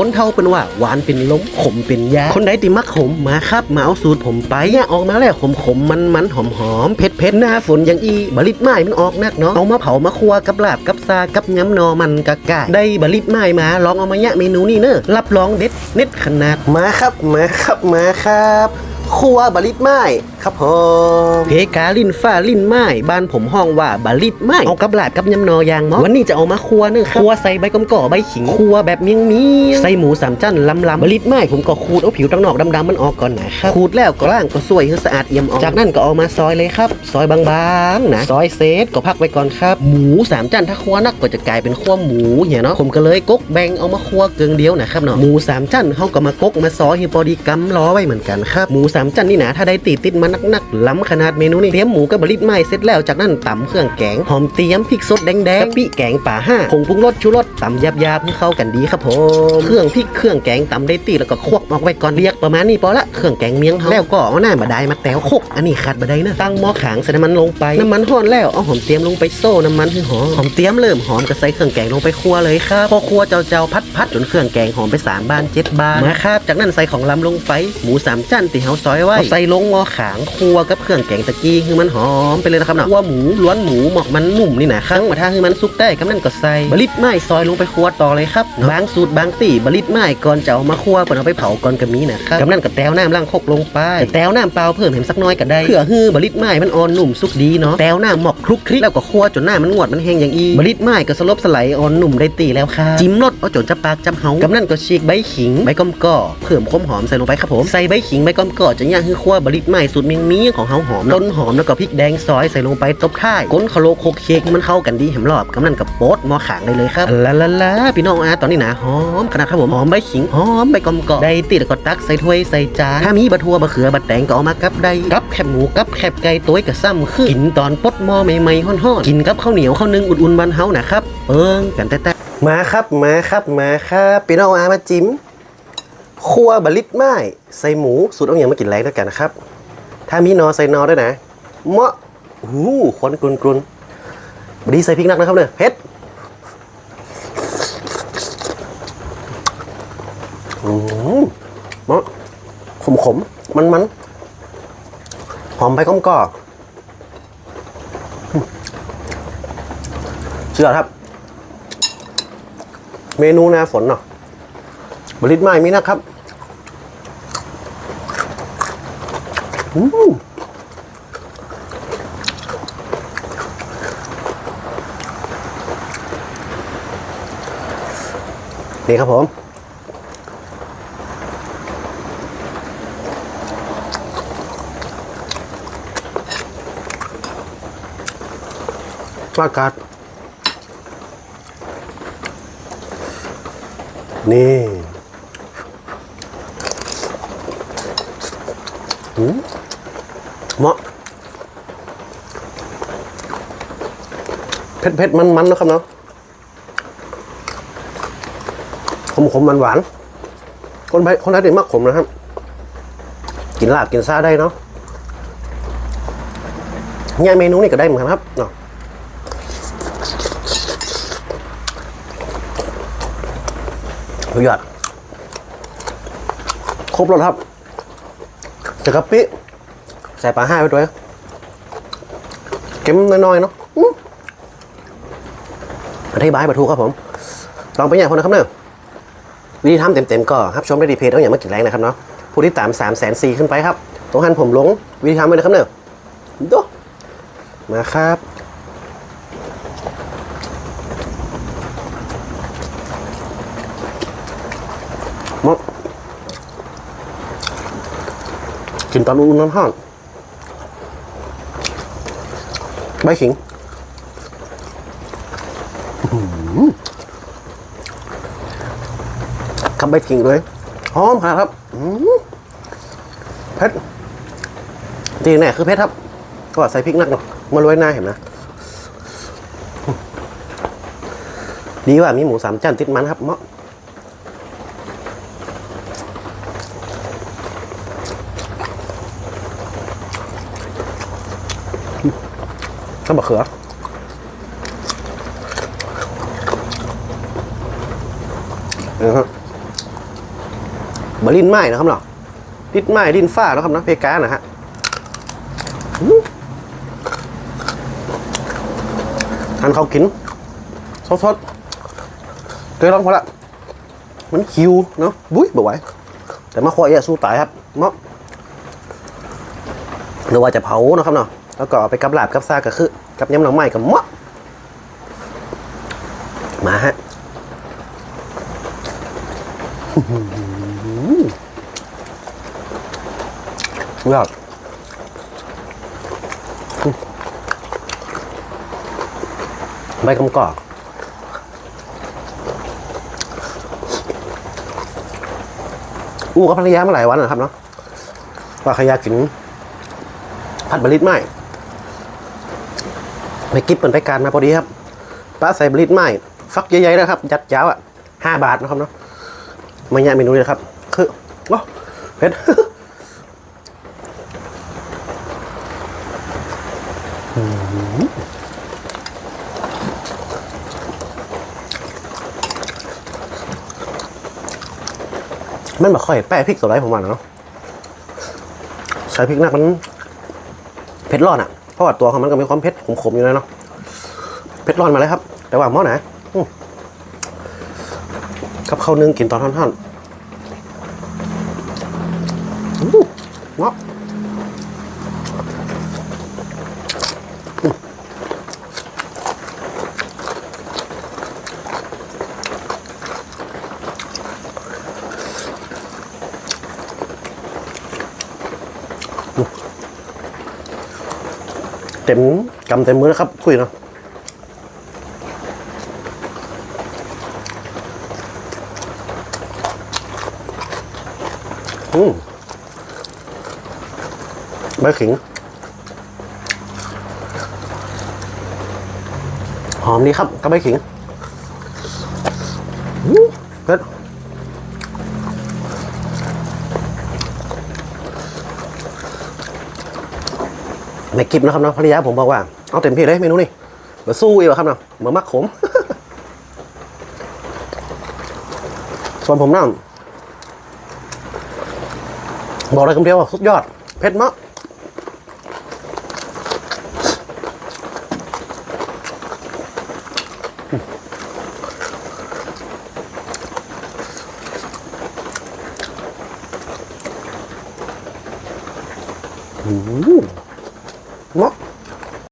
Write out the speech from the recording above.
คนเท่าเป็นว่าหวานเป็นล้มขมเป็นยาคนใดติมักขมมาครับมาเอาสูตรผมไปเนี่ยออกมาแล้วขมขมมันมันหอมหอมเผ็ดเผ็ดหน้าฝนอย่างอีบริตไม้มันออกนักเนาะเอามาเผามาคัวกับลาบกับซากับง้ำนอมันกะกะได้บริตไม้มาลองเอามาแยะเมนูนี่เนอะรับรองเด็ดเน็ดขนาดมาครับมาครับมาครับ ครัวบริตไม้ครับผมเพกาลินฟ้าลินไม้บ้านผมห้องว่าบริตไม้เอากับลาบกับย้ำนอยางเนาะวันนี้จะเอามาคั่วเนอะครับคั่วใส่ใบกำก่อใบขิงคั่วแบบเมียงมีใส่หมูสามจั่นลำลำบริตไม้ผมก็ขูดเอาผิวตั้งนอกดำๆมันออกก่อนนะครับขูดแล้วก็ล่างก็สวยให้สะอาดเอี่ยมออกจากนั้นก็เอามาซอยเลยครับ ซอยบางๆนะซอยเซตก็พักไว้ก่อนครับ หมูสามจั่นถ้าคั่วนักก็จะกลายเป็นคั่วหมูเนี่ยเนาะผมก็เลยกกแบ่งเอามาคั่วเกลืองเดียวนะครับเนาะหมูสามจั่นเขาก็มากกมาซอยให้พอดีกำล้อไว้เหมือนกันครับหมูสามจันนี่นะถ้าได้ติดติดมันนักๆล้ำขนาดเมนูนี้เตรียมหมูกับบริตไม้เสร็จแล้วจากนั้นตำเครื่องแกงหอมเตรียมพริกสดแดงๆกะปิแกงป่าห้าผงปรุงรสชูรสตำหยาบๆให้เข้ากันดีครับผมเครื่องพริกเครื่องแกงตำได้ตีแล้วก็ควกออกไว้ก่อนเรียกประมาณนี้พอละเครื่องแกงเมียงเขาแล้วก็เอาหน้ามาได้มาแต้วโคกอันนี้ขาดบดได้นะตั้งหม้อขางใส่น้ำมันลงไปน้ำมันห้อนแล้วเอาหอมเตรียมลงไปโซ่น้ำมันให้หอมหอมเตรียมเริ่มหอมก็ใส่เครื่องแกงลงไปคั่วเลยครับพอคั่วเจ้าๆพัดๆจนเครื่องแกงหอมไปสามบานเจ็ดบานมาครับจากนั้นใส่ของลำลงไปหมูสามจั่นตีเฮาอยไว้เอาใส่ลงหม้อขางคั่วกับเครื่องแกงตะกี้คือมันหอมไปเลยนะครับเนาะคั่วหมูล้วนหมูหมอกมันนุ่มนี่นะครั้งมาทางให้มันสุกได้กำนั้นก็ใส่บริตไม้ซอยลงไปคั่วต่อเลยครับบางสูตรบางตีบริตไม้ก่อนจะเอามาคั่วก่อนเอาไปเผาก่อนก็มีนะครับกำนั้นก็แต้วน้ำล่างคกลงไปแต่แต้วน้ำเปล่าเพิ่มเห็นสักหน้อยก็ได้เพื่อฮื้อบริตไม้มันอ่อนนุ่มสุกดีเนาะแต้วน้ำหมอกคลุกคลิกแล้วก็คั่วจนหน้ามันงวดมันแห้งอย่างอีบริตไม้ก็สลบสไลด์อ่อนนุ่มได้ตีแล้วค่ะจิ้มรสเอาจนจะปากจำเฮากำนั้นก็ฉีกใบขิงใบก้อมก่อเพิ่มความหอมใส่ลงไปครับผมใส่ใบขิงใบก้อมก่อจะย่างให้คั่วบริตไม้สูตรเมียงมีของเฮาหอมต้นหอมแล้วก็พริกแดงซอยใส่ลงไปตบท้ายก้นคาโลโคกเค้กมันเข้ากันดีแหมรอบกำนันกับโป๊ดมอขางได้เลยครับลาลาลาพี่น้องอาตอนนี้นะหอมขนาดครับผมหอมใบขิงหอมใบกอมกอได้ตีแล้วก็ตักใส่ถ้วยใส่จานถ้ามีบะทัวบะเขือบะแตงก็เอามากับได้กับแคบหมูกับแคบไก่ตัวกับซ้ำคือกินตอนปดหม้อใหม่ๆฮ้อนๆกินกับข้าวเหนียวข้าวนึ่งอุ่นๆบ้านเฮานะครับเปิ้งกันแต่มาครับมาครับมาครับพี่น้องอามาจิ้ม ครัวบะลิดไม้ใส่หมูสูตรเอาอย่างมากินแรงด้วยกันนะครับ ถ้ามีนอใส่นอด้วยนะเมาะหูควันกรุนกรุนบดีใส่พริกนักนะครับเนี่ยเผ็ดอืมเมาะขมขมมันมันหอมไปก้มก่ออืมเชื่อครับ เมนูหนาฝนเนาะ บริตไม้มีนะครับอืมนี่ครับผมอากาศนี่หืมเหมาะ เผ็ดมันๆนะครับเนาะขมขมมันหวานคนไทยคนไทยติดมากขมนะครับ กินลาบกินซาได้เนาะเนี่ยเมนูนี่ก็ได้เหมือนกันครับเนาะสุดยอดครบแล้วครับจะกะปิใส่ปลาห้าไปด้วยเค็มน้อยๆเนาะ อื้ออธิบายประทูครับผม ลองไปอย่างคนนะครับเนอะวิธีทำเต็มๆก็ครับชมได้ดีเพจต้องอย่างมากินแรงนะครับเนาะผู้ที่ตาม3ามแสนสี่ขึ้นไปครับ ตรงหันผมลงวิธีทำไปเลยครับเนอะดูมาครับมดกินตอนอุ่นน้ำห้อนใบขิง คำใบกิ่งเลยหอมครับเพชรจริงแน่คือเพชรครับ ก็ใส่พริกนักหน่อยมาโรยหน้าเห็นนะดีว่ามีหมูสามจานติดมันครับเมาะข้าวบะเขือ เออฮะบลิ้นไม้นะครับเนาะลิ้นไม้ลิ้นฟ้าแล้วครับเนาะเพกานะฮะทานเขาวกินสดๆเคยลองพอละ มันคิวเนาะบุ้ยบ่ไหวแต่มาควายอะสู้ตายครับเนาะหรือว่าจะเผาเนาะครับเนาะแล้วก็ไปกับลาบกับซากก็คือ กับยำหน่อไม้กับมะมาฮะ ยอดใบกำกอกอู้กับภรรยามาหลายวันนะครับเนาะว่าขยากินผัดบริตไหมไปกิบเปิดไปการมาพอดีครับป้าใส่บริตไหมฟักใหญ่ๆนะครับยัดยาวอะห้าบาทนะครับเนาะ ไมาเนี่เมนูนี้นะครับ คือว้าเผ็ดมันมาค่อยแป้พริกตัวไรผมว่าเนาะใช้พริกนักมันเผ็ดร้อนอะ เพราะว่าตัวของมันก็มีความเผ็ดขมๆอยู่เลยเนาะเผ็ดร้อนมาเลยครับ แต่ว่าหม้อไหนอื กับข้าวนึ่งกินตอนท่อนๆเนาะเต็มกำเต็มมือแล้วครับคุยเนาะ อืมใบขิง หอมดีครับกับใบขิงอืมเผ็ดในคลิปนะครับเนาะภรรยาผมบอกว่า เอาเต็มที่เลยเมนูนี่มาสู้อีกครับเนาะมามักขมส่วนผมนั่ง บอกเลยคำเดียวว่าสุดยอด เผ็ดมากอืมเนาะ